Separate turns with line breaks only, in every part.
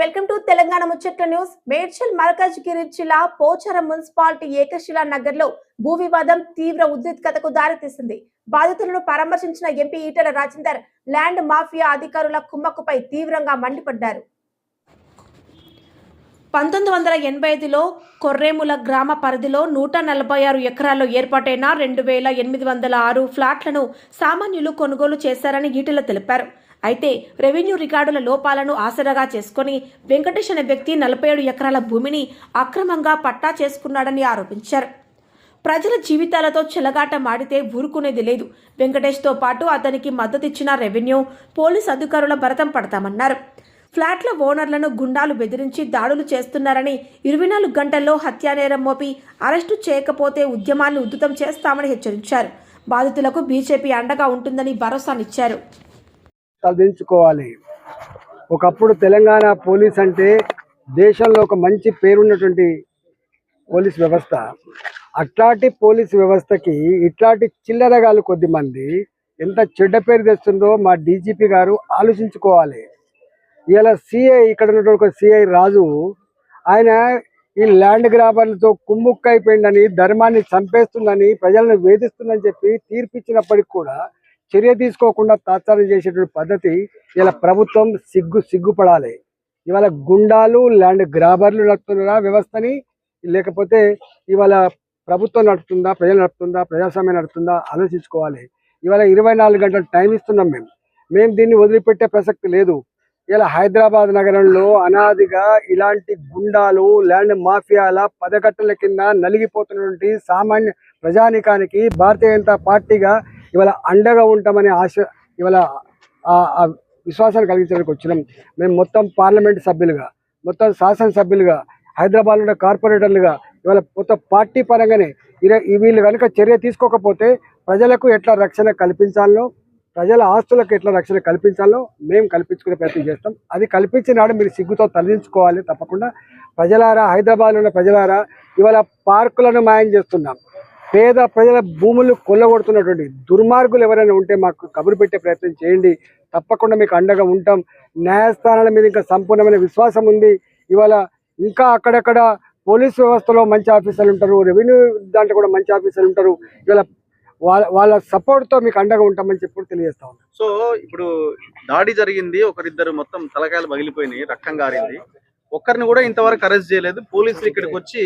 Welcome to Telangana ముచ్చట్ల news. Medchal Malkajgiri జిల్లా Pocharam municipality ఏకశిలా నగర్లో భూ వివాదం తీవ్ర ఉద్రిక్తతకు దారితీసింది. బాధితులను పరామర్శించిన MP Etela Rajender land mafia అధికారుల కుమ్మక్కుపై తీవ్రంగా మండిపడ్డారు. పంతొమ్మిది వందల ఎనభై ఐదులో కొర్రేముల గ్రామ పరిధిలో నూట నలభై ఆరు ఎకరాల్లో ఏర్పాటైన రెండు వేల ఎనిమిది వందల ఆరు ఫ్లాట్లను సామాన్యులు కొనుగోలు చేశారని ఈటల తెలిపారు. అయితే రెవెన్యూ రికార్డుల లోపాలను ఆసరాగా చేసుకుని వెంకటేష్ అనే వ్యక్తి నలభై ఏడు ఎకరాల భూమిని అక్రమంగా పట్టా చేసుకున్నాడని ఆరోపించారు. ప్రజల జీవితాలతో చెలగాట మాడితే ఊరుకునేది లేదు. వెంకటేష్తో పాటు అతనికి మద్దతిచ్చిన రెవెన్యూ పోలీస్ అధికారుల భరతం పడతామన్నారు. ఫ్లాట్ల ఓనర్లను గుండాలు బెదిరించి దాడులు చేస్తున్నారని ఇరవై నాలుగు గంటల్లో హత్యానేరం మోపి అరెస్టు చేయకపోతే ఉద్యమాన్ని ఉద్ధృతం చేస్తామని హెచ్చరించారు. బాధితులకు బీజేపీ అండగా ఉంటుందని భరోసానిచ్చారు.
తలదించుకోవాలి ఒకప్పుడు తెలంగాణ పోలీస్ అంటే దేశంలో ఒక మంచి పేరున్నటువంటి పోలీస్ వ్యవస్థ. అట్లాంటి పోలీస్ వ్యవస్థకి ఇట్లాంటి చిల్లరగాలు కొద్ది మంది ఎంత చెడ్డ పేరు తెస్తుందో మా డీజీపీ గారు ఆలోచించుకోవాలి. ఇలా సిఐ ఇక్కడ ఉన్నటువంటి సిఐ రాజు ఆయన ఈ ల్యాండ్ గ్రాబర్లతో కుమ్ముక్కైపోయిందని ధర్మాన్ని చంపేస్తుందని ప్రజలను వేధిస్తుందని చెప్పి తీర్పిచ్చినప్పటికి కూడా చర్య తీసుకోకుండా తాత్సారం చేసేటువంటి పద్ధతి ఇలా ప్రభుత్వం సిగ్గు సిగ్గుపడాలి. ఇవాళ గుండాలు ల్యాండ్ గ్రాబర్లు నడుపుతున్నారా వ్యవస్థని లేకపోతే ఇవాళ ప్రభుత్వం నడుపుతుందా ప్రజలు నడుపుతుందా ప్రజాస్వామ్యం నడుపుతుందా ఆలోచించుకోవాలి. ఇవాళ ఇరవై నాలుగు గంటలు టైం ఇస్తున్నాం మేము. మేము దీన్ని వదిలిపెట్టే ప్రసక్తి లేదు. ఇలా హైదరాబాద్ నగరంలో అనాదిగా ఇలాంటి గుండాలు ల్యాండ్ మాఫియాల పదకట్టల కింద నలిగిపోతున్నటువంటి సామాన్య ప్రజానికానికి భారతీయ జనతా పార్టీగా ఇవాళ అండగా ఉంటామనే ఆశ ఇవాళ విశ్వాసాన్ని కలిగించడానికి వచ్చినాం. మేము మొత్తం పార్లమెంట్ సభ్యులుగా మొత్తం శాసనసభ్యులుగా హైదరాబాద్ ఉన్న కార్పొరేటర్లుగా ఇవాళ మొత్తం పార్టీ పరంగానే ఇర- వీళ్ళు కనుక చర్య తీసుకోకపోతే ప్రజలకు ఎట్లా రక్షణ కల్పించాలో ప్రజల ఆస్తులకు ఎట్లా రక్షణ కల్పించాలో మేము కల్పించుకునే ప్రయత్నం చేస్తాం. అది కల్పించినాడు మీరు సిగ్గుతో తరలించుకోవాలి తప్పకుండా. ప్రజలారా హైదరాబాద్లో ఉన్న ప్రజలారా ఇవాళ పార్కులను మాయం చేస్తున్నాం. పేద ప్రజల భూములు కొల్లగొడుతున్నటువంటి దుర్మార్గులు ఎవరైనా ఉంటే మాకు కబురు పెట్టే ప్రయత్నం చేయండి. తప్పకుండా మీకు అండగా ఉంటాం. న్యాయస్థానాల మీద ఇంకా సంపూర్ణమైన విశ్వాసం ఉంది. ఇవాళ ఇంకా అక్కడక్కడ పోలీస్ వ్యవస్థలో మంచి ఆఫీసర్లు ఉంటారు. రెవెన్యూ దాంట్లో కూడా మంచి ఆఫీసర్లు ఉంటారు. ఇవాళ వాళ్ళ వాళ్ళ సపోర్ట్తో మీకు అండగా ఉంటామని చెప్పి తెలియజేస్తా ఉన్నాం.
సో ఇప్పుడు దాడి జరిగింది ఒకరిద్దరు మొత్తం తలకాయలు పగిలిపోయినాయి రక్తం గారింది. ఒక్కరిని కూడా ఇంతవరకు అరెస్ట్ చేయలేదు. పోలీసులు ఇక్కడికి వచ్చి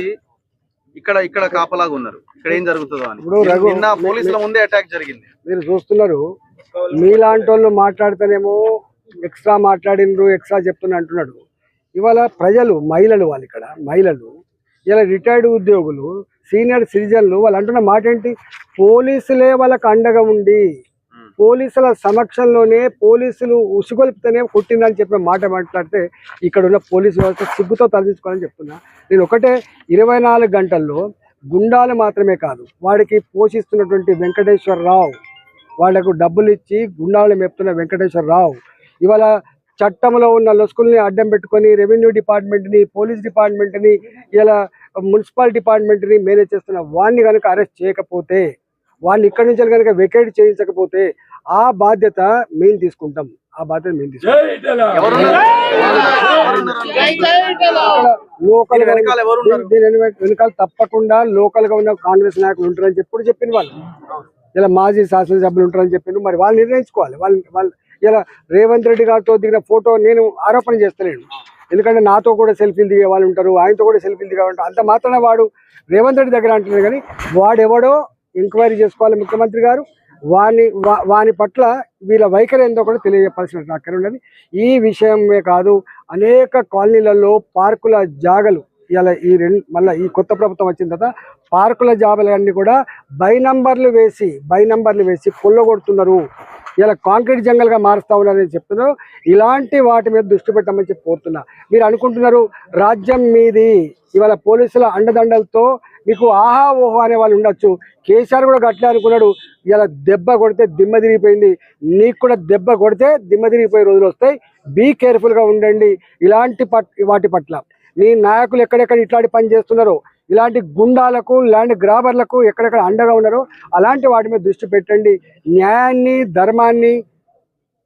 ఇక్కడ ఇక్కడ కాపలాగా ఉన్నారు. ఇక్కడ ఏం జరుగుతుందో అని. నిన్న పోలీసుల ముందే అటాక్ జరిగింది.
మీరు చూస్తున్నారు మీలాంటి వాళ్ళు మాట్లాడితేనేమో ఎక్స్ట్రా మాట్లాడినరు ఎక్స్ట్రా చెప్తున్నా అంటున్నాడు. ఇవాళ ప్రజలు మహిళలు వాళ్ళు ఇక్కడ మహిళలు ఇలా రిటైర్డ్ ఉద్యోగులు సీనియర్ సిటిజన్లు వాళ్ళు అంటున్న మాట ఏంటి? పోలీసులే వాళ్ళకి అండగా ఉండి పోలీసుల సమక్షంలోనే పోలీసులు ఉసుగొల్పితేనే కొట్టిందని చెప్పే మాట మాట్లాడితే ఇక్కడ ఉన్న పోలీసు వ్యవస్థ సిగ్గుతో తలదించుకోవాలని చెప్తున్నా. నేను ఒకటే ఇరవై నాలుగు గంటల్లో గుండాలు మాత్రమే కాదు వాడికి పోషిస్తున్నటువంటి వెంకటేశ్వరరావు వాళ్ళకు డబ్బులు ఇచ్చి గుండాలు మెప్తున్న వెంకటేశ్వరరావు ఇవాళ చట్టంలో ఉన్న లొసుకుల్ని అడ్డం పెట్టుకొని రెవెన్యూ డిపార్ట్మెంట్ని పోలీస్ డిపార్ట్మెంట్ని ఇలా మున్సిపల్ డిపార్ట్మెంట్ని మేనేజ్ చేస్తున్న వాడిని కనుక అరెస్ట్ చేయకపోతే వాడిని ఇక్కడి నుంచి కనుక వెకేట్ చేయించకపోతే ఆ బాధ్యత మేము తీసుకుంటాం. ఆ బాధ్యత మేము తీసుకుంటాం. లోకల్
వెనకాల
తప్పకుండా లోకల్గా ఉన్న కాంగ్రెస్ నాయకులు ఉంటారని చెప్పి చెప్పిన వాళ్ళు. ఇలా మాజీ శాసనసభ్యులు ఉంటారని చెప్పిండు మరి వాళ్ళు నిర్ణయించుకోవాలి. వాళ్ళు వాళ్ళు ఇలా రేవంత్ రెడ్డి గారితో దిగిన ఫోటో నేను ఆరోపణ చేస్తలేను. ఎందుకంటే నాతో కూడా సెల్ఫీలు దిగే వాళ్ళు ఉంటారు ఆయనతో కూడా సెల్ఫీలు దిగే ఉంటారు. అంత మాత్రమే వాడు రేవంత్ రెడ్డి దగ్గర అంటున్నారు కానీ వాడెవడో ఎంక్వైరీ చేసుకోవాలి ముఖ్యమంత్రి గారు. వాని వా- వాని పట్ల వీళ్ళ వైఖరి ఏందో కూడా తెలియజెప్పాల్సిన అక్కడ ఉన్నది. ఈ విషయమే కాదు అనేక కాలనీలలో పార్కుల జాగలు ఇలా ఈ రెండు మళ్ళీ ఈ కొత్త ప్రభుత్వం వచ్చిన తర్వాత పార్కుల జాబలన్నీ కూడా బై నంబర్లు వేసి బై నంబర్లు వేసి కొల్లగొడుతున్నారు. ఇలా కాంక్రీట్ జంగల్గా మారుస్తా ఉన్నారని చెప్తున్నారు ఇలాంటి వాటి మీద దృష్టి పెట్టమని చెప్పి కోరుతున్నా. మీరు అనుకుంటున్నారు రాజ్యం మీది. ఇవాళ పోలీసుల అండదండలతో మీకు ఆహా ఓహో అనే వాళ్ళు ఉండొచ్చు. కేసీఆర్ కూడా గట్లే అనుకున్నాడు ఇలా దెబ్బ కొడితే దిమ్మ తిరిగిపోయింది. నీకు కూడా దెబ్బ కొడితే దిమ్మ తిరిగిపోయే రోజులు వస్తాయి. బీ కేర్ఫుల్గా ఉండండి. ఇలాంటి వాటి పట్ల మీ నాయకులు ఎక్కడెక్కడ ఇట్లాంటి పని చేస్తున్నారో ఇలాంటి గుండాలకు ఇలాంటి గ్రాబర్లకు ఎక్కడెక్కడ అండగా ఉన్నారో అలాంటి వాటి మీద దృష్టి పెట్టండి. న్యాయాన్ని ధర్మాన్ని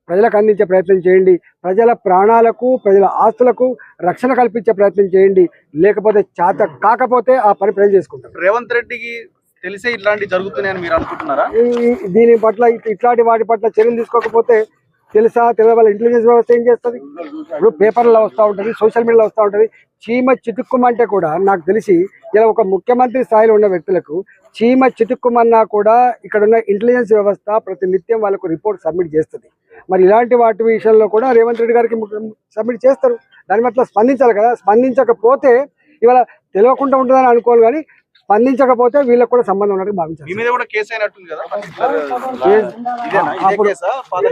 ప్రజలకు అందించే ప్రయత్నం చేయండి. ప్రజల ప్రాణాలకు ప్రజల ఆస్తులకు రక్షణ కల్పించే ప్రయత్నం చేయండి. లేకపోతే చేత కాకపోతే ఆ పని ప్రజలు చేసుకుంటారు.
రేవంత్ రెడ్డికి తెలిసే ఇట్లాంటివి జరుగుతున్నాయని మీరు అనుకుంటున్నారా?
దీని పట్ల ఇట్- ఇట్లాంటి వాటి పట్ల చర్యలు తీసుకోకపోతే తెలుసా? తెలియదు? వాళ్ళ ఇంటెలిజెన్స్ వ్యవస్థ ఏం చేస్తుంది? ఇప్పుడు పేపర్లో వస్తూ ఉంటుంది సోషల్ మీడియాలో వస్తూ ఉంటుంది. చీమ చిటుక్కుమంటే కూడా నాకు తెలిసి ఇలా ఒక ముఖ్యమంత్రి స్థాయిలో ఉన్న వ్యక్తులకు చీమ చిటుక్కుమన్నా కూడా ఇక్కడ ఉన్న ఇంటెలిజెన్స్ వ్యవస్థ ప్రతి నిత్యం వాళ్ళకు రిపోర్ట్ సబ్మిట్ చేస్తుంది. మరి ఇలాంటి వాటి విషయంలో కూడా రేవంత్ రెడ్డి గారికి సబ్మిట్ చేస్తారు. దాని పట్ల స్పందించాలి కదా? స్పందించకపోతే ఇవాళ తెలియకుండా ఉంటుందని అనుకోవాలి కానీ స్పందించకపోతే వీళ్ళకి కూడా సంబంధం ఉన్నట్టు
మీ